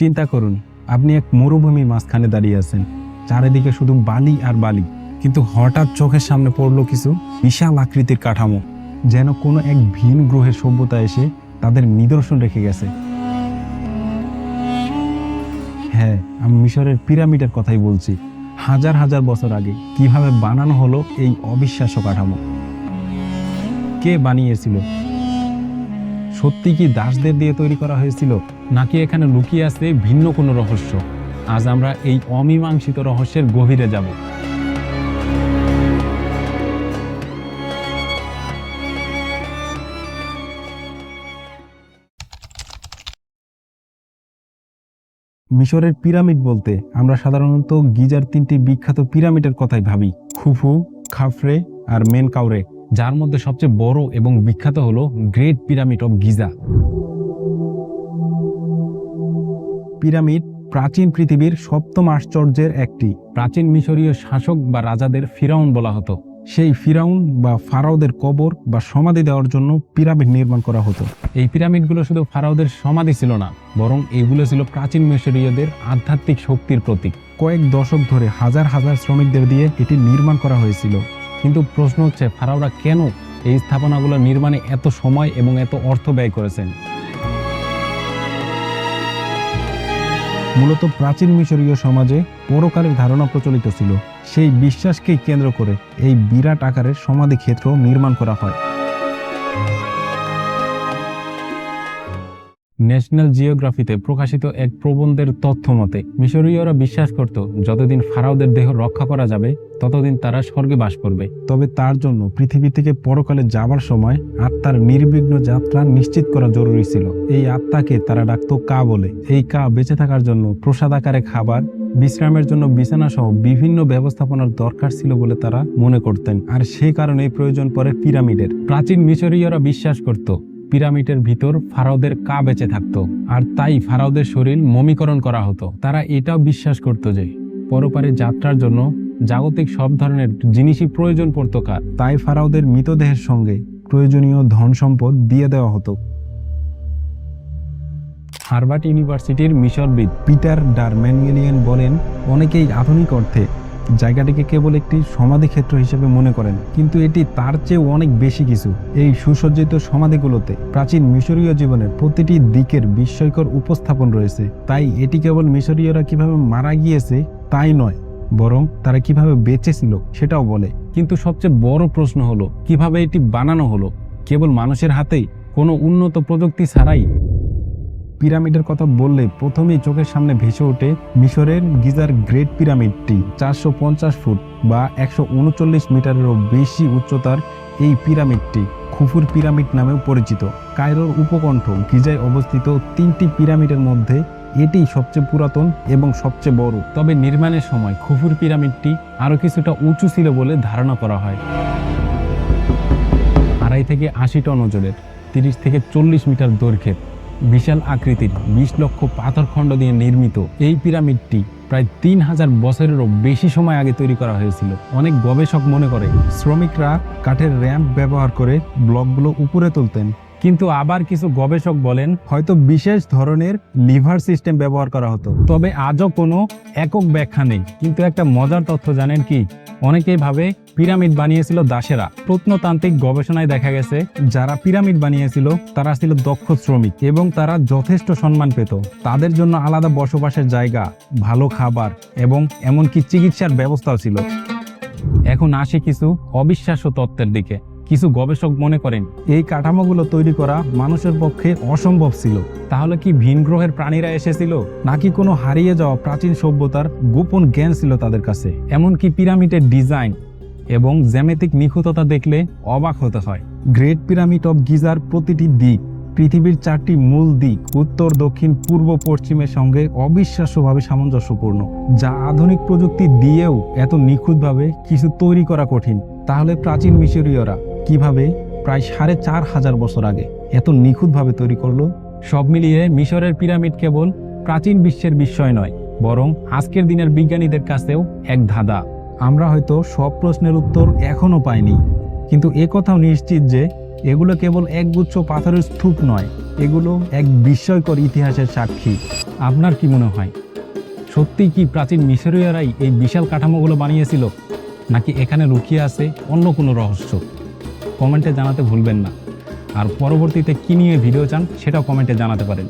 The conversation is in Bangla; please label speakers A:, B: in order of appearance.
A: চিন্তা করুন, আপনি এক মরুভূমির মাঝখানে দাঁড়িয়ে আছেন। চারিদিকে শুধু বালি আর বালি। কিন্তু হঠাৎ চোখের সামনে পড়ল কিছু বিশাল আকৃতির কাঠামো, যেন কোনো এক ভিন গ্রহের সভ্যতা এসে তাদের নিদর্শন রেখে গেছে। হ্যাঁ আমি মিশরের পিরামিডের কথাই বলছি। হাজার হাজার বছর আগে কীভাবে বানানো হলো এই অবিশ্বাস্য কাঠামো? কে বানিয়েছিল? সত্যি কি দাসদের দিয়ে তৈরি করা হয়েছিল, নাকি এখানে লুকিয়ে আছে ভিন্ন কোনো রহস্য? আজ আমরা এই অমীমাংসিত রহস্যের গভীরে যাব। মিশরের পিরামিড বলতে আমরা সাধারণত গিজার তিনটি বিখ্যাত পিরামিডের কথাই ভাবি। খুফু, খাফরে আর মেনকাউরে। যার মধ্যে সবচেয়ে বড় এবং বিখ্যাত হলো great pyramid of Giza. Pyramid প্রাচীন পৃথিবীর সপ্তম আশ্চর্যের একটি, প্রাচীন মিশরীয় শাসক বা রাজাদের ফিরাউন বলা হতো। সেই ফিরাউন বা ফারাওদের কবর বা সমাধি দেওয়ার জন্য পিরামিড নির্মাণ করা হতো। এই পিরামিডগুলো শুধু ফারাওদের সমাধি ছিল না, বরং এগুলো ছিল প্রাচীন মিশরীয়দের আধ্যাত্মিক শক্তির প্রতীক। কয়েক দশক ধরে হাজার হাজার শ্রমিকদের দিয়ে এটি নির্মাণ করা হয়েছিল। কিন্তু প্রশ্ন হচ্ছে, ফারাওরা কেন এই স্থাপনাগুলো নির্মাণে এত সময় এবং এত অর্থ ব্যয় করেছেন? মূলত প্রাচীন মিশরীয় সমাজে পরকালের ধারণা প্রচলিত ছিল। সেই বিশ্বাসকেই কেন্দ্র করে এই বিরাট আকারের সমাধি ক্ষেত্র নির্মাণ করা হয়। ন্যাশনাল জিওগ্রাফিতে প্রকাশিত এক প্রবন্ধের তথ্য মতে, মিশরীয়রা বিশ্বাস করত, যতদিন ফারাওদের দেহ রক্ষা করা যাবে, ততদিন তারা স্বর্গে বাস করবে। তবে তার জন্য পৃথিবী থেকে পরকালে যাবার সময় আত্মার নির্বিঘ্ন যাত্রা নিশ্চিত করা জরুরি ছিল। এই আত্মাকে তারা ডাকত কা বলে। এই কা বেঁচে থাকার জন্য প্রসাদ আকারে খাবার, বিশ্রামের জন্য বিছানা সহ বিভিন্ন ব্যবস্থাপনার দরকার ছিল বলে তারা মনে করতেন। আর সেই কারণেই প্রয়োজন পড়ে পিরামিডের। প্রাচীন মিশরীয়রা বিশ্বাস করত পিরামিডের ভিতর ফারাওদের কা বেঁচে থাকতো, আর তাই ফারাওদের শরীর মমিকরণ করা হতো। তারা এটাও বিশ্বাস করত যে, পরপারে যাত্রার জন্য জাগতিক সব ধরনের জিনিসই প্রয়োজন পড়তো কার। তাই ফারাওদের মৃতদেহের সঙ্গে প্রয়োজনীয় ধন সম্পদ দিয়ে দেওয়া হতো। হার্ভার্ড ইউনিভার্সিটির মিশরবিদ পিটার ডারম্যানুয়েলিয়ান বলেন, অনেকেই আধুনিক অর্থে জায়গাটিকে কেবল একটি সমাধিক্ষেত্র হিসেবে মনে করেন, কিন্তু এটি তার চেয়েও অনেক বেশি কিছু। এই সুসজ্জিত সমাধিগুলোতে প্রাচীন মিশরীয় জীবনের প্রতিটি দিকের বিস্ময়কর উপস্থাপন রয়েছে। তাই এটি কেবল মিশরীয়রা কীভাবে মারা গিয়েছে তাই নয়, বরং তারা কীভাবে বেঁচে ছিল সেটাও বলে। কিন্তু সবচেয়ে বড় প্রশ্ন হলো, কীভাবে এটি বানানো হলো? কেবল মানুষের হাতেই? কোনো উন্নত প্রযুক্তি ছাড়াই? পিরামিডের কথা বললে প্রথমেই চোখের সামনে ভেসে ওঠে মিশরের গিজার গ্রেট পিরামিডটি। চারশো পঞ্চাশ ফুট বা একশো উনচল্লিশ মিটারেরও বেশি উচ্চতার এই পিরামিডটি খুফুর পিরামিড নামেও পরিচিত। কায়রোর উপকণ্ঠ গিজায় অবস্থিত তিনটি পিরামিডের মধ্যে এটি সবচেয়ে পুরাতন এবং সবচেয়ে বড়। তবে নির্মাণের সময় খুফুর পিরামিডটি আরও কিছুটা উঁচু ছিল বলে ধারণা করা হয়। আড়াই থেকে আশি টন ওজনের, তিরিশ থেকে চল্লিশ মিটার দৈর্ঘ্যের। বিশাল আকৃতির বিশ লক্ষ পাথরখণ্ড দিয়ে নির্মিত। এই পিরামিডটি প্রায় তিন হাজার বছরেরও বেশি সময় আগে তৈরি করা হয়েছিল। অনেক গবেষক মনে করে, শ্রমিকরা কাঠের র্যাম্প ব্যবহার করে ব্লকগুলো উপরে তুলতেন। কিন্তু আবার কিছু গবেষক বলেন, হয়তো বিশেষ ধরনের লিভার সিস্টেম ব্যবহার করা হতো। তবে আজও কোনো একক ব্যাখ্যা নেই। কিন্তু একটা মজার তথ্য জানেন কি? অনেকেই ভাবে পিরামিড বানিয়েছিল দাসেরা। প্রত্নতান্ত্রিক গবেষণায় দেখা গেছে, যারা পিরামিড বানিয়েছিল, তারা ছিল দক্ষ শ্রমিক এবং তারা যথেষ্ট সম্মান পেত। তাদের জন্য আলাদা বসবাসের জায়গা, ভালো খাবার এবং এমনকি চিকিৎসার ব্যবস্থাও ছিল। এখন আসে কিছু অবিশ্বাস্য তত্ত্বের দিকে। কিছু গবেষক মনে করেন, এই কাঠামোগুলো তৈরি করা মানুষের পক্ষে অসম্ভব ছিল। তাহলে কি ভিন গ্রহের প্রাণীরা এসেছিল, নাকি কোনো হারিয়ে যাওয়া প্রাচীন সভ্যতার গোপন জ্ঞান ছিল তাদের কাছে? এমনকি পিরামিডের ডিজাইন এবং জ্যামেতিক নিখুঁততা দেখলে অবাক হতে হয়। গ্রেট পিরামিড অফ গিজার প্রতিটি দিক, পৃথিবীর চারটি মূল দিক, উত্তর, দক্ষিণ, পূর্ব, পশ্চিমের সঙ্গে অবিশ্বাস্যভাবে সামঞ্জস্যপূর্ণ, যা আধুনিক প্রযুক্তি দিয়েও এত নিখুঁতভাবে কিছু তৈরি করা কঠিন। তাহলে প্রাচীন মিশরীয়রা কীভাবে প্রায় সাড়ে চার হাজার বছর আগে এত নিখুঁতভাবে তৈরি করল? সব মিলিয়ে মিশরের পিরামিড কেবল প্রাচীন বিশ্বের বিস্ময় নয়, বরং আজকের দিনের বিজ্ঞানীদের কাছেও এক ধাঁধা। আমরা হয়তো সব প্রশ্নের উত্তর এখনও পাইনি। কিন্তু এ কথাও নিশ্চিত যে এগুলো কেবল একগুচ্ছ পাথরের স্তূপ নয়, এগুলো এক বিস্ময়কর ইতিহাসের সাক্ষী। আপনার কি মনে হয়? সত্যিই কি প্রাচীন মিশরীয়রাই এই বিশাল কাঠামোগুলো বানিয়েছিল, নাকি এখানে লুকিয়ে আছে অন্য কোনো রহস্য? কমেন্টে জানাতে ভুলবেন না। আর পরবর্তীতে কী নিয়ে ভিডিও চান, সেটাও কমেন্টে জানাতে পারেন।